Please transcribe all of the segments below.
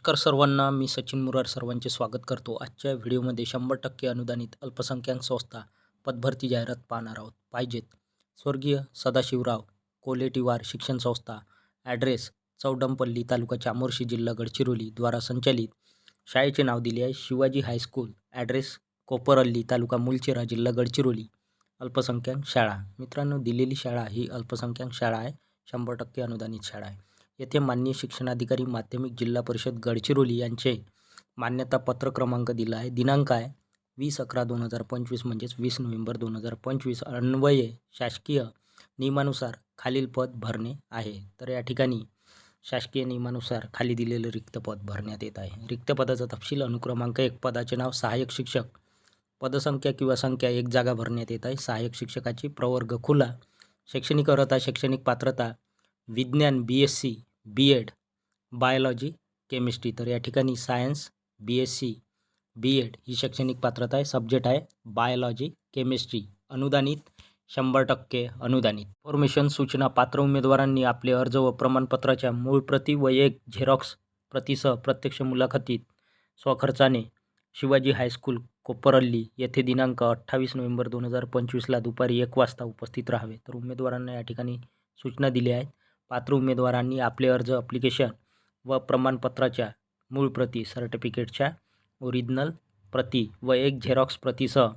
नमस्कार सर्वांना मी सचिन मुरार सर्वांचे स्वागत करतो. आजच्या व्हिडिओमध्ये शंभर टक्के अनुदानित अल्पसंख्याक संस्था पदभरती जाहिरात पाहणार आहोत. पाहिजेत. स्वर्गीय सदाशिवराव कोलेटिवार शिक्षण संस्था ॲड्रेस चौडंपल्ली तालुका चामोर्शी जिल्हा गडचिरोली द्वारा संचालित शाळेचे नाव दिले आहे. Shivaji high school address Koparalli taluka Mulchera जिल्हा गडचिरोली अल्पसंख्याक शाळा. मित्रांनो दिलेली शाळा ही अल्पसंख्याक शाळा आहे. शंभर टक्के अनुदानित शाळा आहे. येथे माननीय शिक्षणाधिकारी माध्यमिक जिल्हा परिषद गडचिरोली यांचे मान्यतापत्र क्रमांक दिला आहे. दिनांक आहे वीस अकरा दोन हजार पंचवीस म्हणजेच वीस नोव्हेंबर दोन हजार पंचवीस. अन्वये शासकीय नियमानुसार खालील पद भरणे आहे. तर या ठिकाणी शासकीय नियमानुसार खाली दिलेलं रिक्त पद भरण्यात येत आहे. रिक्त पदाचा तपशील अनुक्रमांक एक. पदाचे नाव सहाय्यक शिक्षक. पदसंख्या किंवा संख्या एक जागा भरण्यात येत आहे. सहाय्यक शिक्षकाची प्रवर्ग खुला. शैक्षणिक अर्हता शैक्षणिक पात्रता विज्ञान B S C B Ed biology chemistry. तर या ठिकाणी science B S C B Ed ही शैक्षणिक पात्रता आहे. सब्जेक्ट आहे बायोलॉजी केमिस्ट्री. अनुदानित शंभर टक्के अनुदानित. फॉर्मेशन सूचना पात्र उमेदवारांनी आपले अर्ज व प्रमाणपत्राच्या मूळ प्रति व एक झेरॉक्स प्रतीसह प्रत्यक्ष मुलाखतीत स्वखर्चाने शिवाजी हायस्कूल कोपरल्ली येथे दिनांक अठ्ठावीस नोव्हेंबर दोन हजार पंचवीसला दुपारी एक वाजता उपस्थित राहावे. तर उमेदवारांना या ठिकाणी सूचना दिल्या आहेत. पात्र उमेदवारांनी आपले अर्ज अप्लिकेशन व प्रमाणपत्राच्या मूळ प्रती सर्टिफिकेटच्या ओरिजिनल प्रती व एक झेरॉक्स प्रतीसह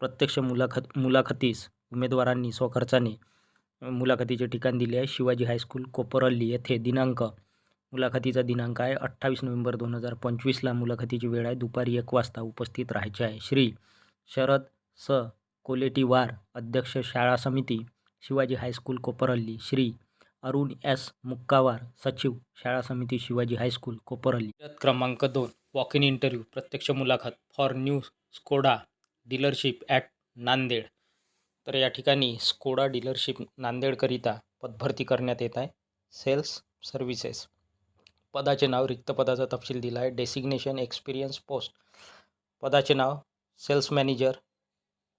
प्रत्यक्ष मुलाखत मुलाखतीस उमेदवारांनी स्वखर्चाने मुलाखतीचे ठिकाण दिले आहे. शिवाजी हायस्कूल कोपरल्ली येथे दिनांक मुलाखतीचा दिनांक आहे. अठ्ठावीस नोव्हेंबर दोन हजार पंचवीसला मुलाखतीची वेळ आहे. दुपारी एक वाजता उपस्थित राहायचे आहे. श्री शरद स कोलेटीवार अध्यक्ष शाळा समिती Shivaji high school Koparalli Shri Arun S. Mukkawar सचिव शाळा समिती शिवाजी हायस्कूल कोपरली क्रमांक दोन वॉक इन इंटरव्ह्यू प्रत्यक्ष मुलाखत for new Skoda dealership at Nanded. तर या ठिकाणी स्कोडा डीलरशिप नांदेडकरिता पदभरती करण्यात येत आहे. सेल्स सर्व्हिसेस पदाचे नाव रिक्त पदाचा तपशील दिला आहे. डेसिग्नेशन एक्सपिरियन्स पोस्ट पदाचे नाव सेल्स मॅनेजर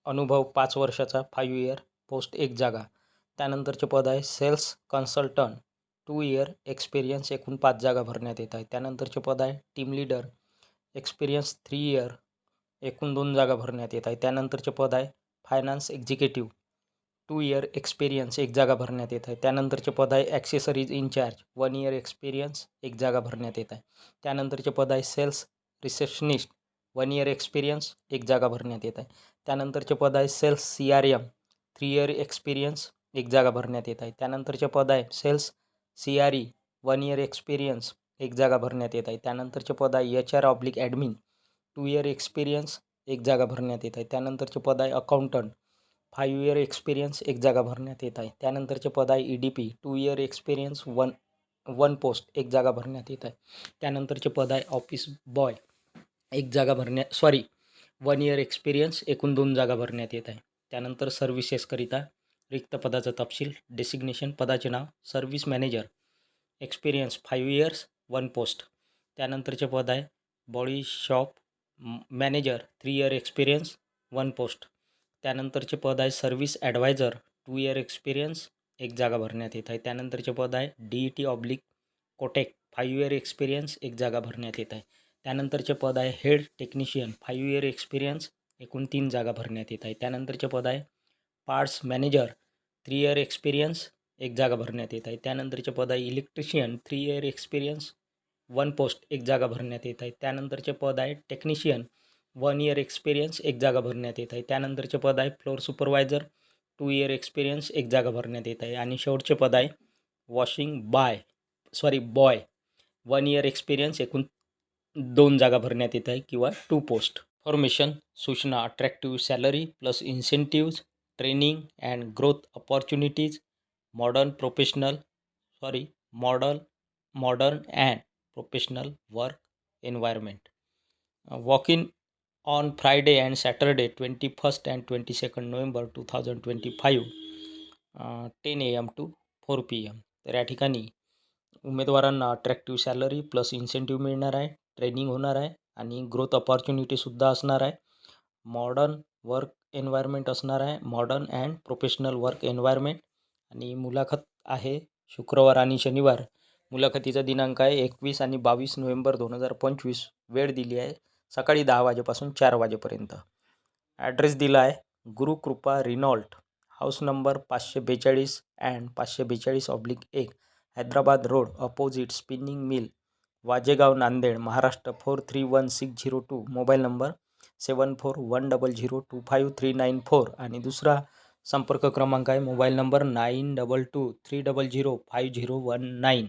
अनुभव पाच वर्षाचा फाईव्ह इयर पोस्ट एक जागा. त्यानंतरचे पद आहे sales consultant. Two year experience एकूण पाच जागा भरण्यात येत आहे पद आहे team leader experience three year एकूण दोन जागा भरण्यात येत आहे पद आहे finance executive two year experience एक जागा भरण्यात येत आहे. पद आहे accessories incharge one year experience एक जागा भरण्यात येत आहे. पद आहे sales receptionist one year experience एक जागा भरण्यात येत आहे. पद आहे sales C R M three year experience एक जागा भरण्यात येत आहे. त्यानंतरचे पद आहे sales C R E one year experience एक जागा भरण्यात येत आहे. त्यानंतरचे पद आहे H R oblique admin two year experience एक जागा भरण्यात येत आहे. त्यानंतरचे पद आहे अकाउंटंट फाईव्ह इयर एक्सपिरियन्स एक जागा भरण्यात येत आहे. त्यानंतरचे पद आहे E D P two year experience one one post एक जागा भरण्यात येत आहे. त्यानंतरचे पद आहे ऑफिस बॉय एक जागा भरण्या सॉरी वन इयर एक्सपिरियन्स एकूण दोन जागा भरण्यात येत आहे. त्यानंतर सर्व्हिसेसकरिता रिक्त पदाचा तपशील. डेसिग्नेशन पदाचे नाव. Service manager experience five years one post त्यानंतरचे पद आहे. Body shop manager three year experience one post त्यानंतरचे पद आहे. Service advisor two year experience एक जागा भरण्यात येत आहे. त्यानंतरचे पद आहे. D E T oblique cotech five year experience एक जागा भरण्यात येत आहे. त्यानंतरचे पद आहे. Head technician five year experience एकूण तीन जागा भरण्यात येत आहे. त्यानंतरचे पद आहे. Parts manager three year experience एक जागा भरण्यात येत आहे. त्यानंतरचे पद आहे electrician three year experience one post एक जागा भरण्यात येत आहे. त्यानंतरचे पद आहे टेक्निशियन वन इयर एक्सपिरियन्स एक जागा भरण्यात येत आहे. त्यानंतरचे पद आहे floor supervisor two year experience एक जागा भरण्यात येत आहे. आणि शेवटचे पद आहे washing by sorry boy one year experience एकूण दोन जागा भरण्यात येत आहे किंवा टू पोस्ट फॉर्मेशन सूचना attractive salary plus incentives training and growth opportunities modern professional sorry modern modern and professional work environment. Walk in on Friday and Saturday twenty first and twenty second November two thousand twenty five ten A M to four P M तर या ठिकाणी उमेदवारांना attractive salary plus incentive मिळणार आहे training होणार आहे आणि growth अपॉर्च्युनिटीसुद्धा असणार आहे. मॉडर्न वर्क एन्व्हायरमेंट असणार आहे. Modern and professional work environment आणि मुलाखत आहे शुक्रवार आणि शनिवार. मुलाखतीचा दिनांक आहे एकवीस आणि बावीस नोव्हेंबर दोन हजार पंचवीस. वेळ दिली आहे सकाळी दहा वाजेपासून चार वाजेपर्यंत. ॲड्रेस दिला आहे गुरुकृपा रिनॉल्ट हाऊस नंबर पाचशे बेचाळीस अँड पाचशे बेचाळीस ऑब्लिक एक. Hyderabad road opposite spinning mill Wajegaon Nanded Maharashtra four three one six zero two mobile number seven four one double zero two five three nine four आणि दुसरा संपर्क क्रमांक आहे mobile number nine double two three double zero five zero one nine.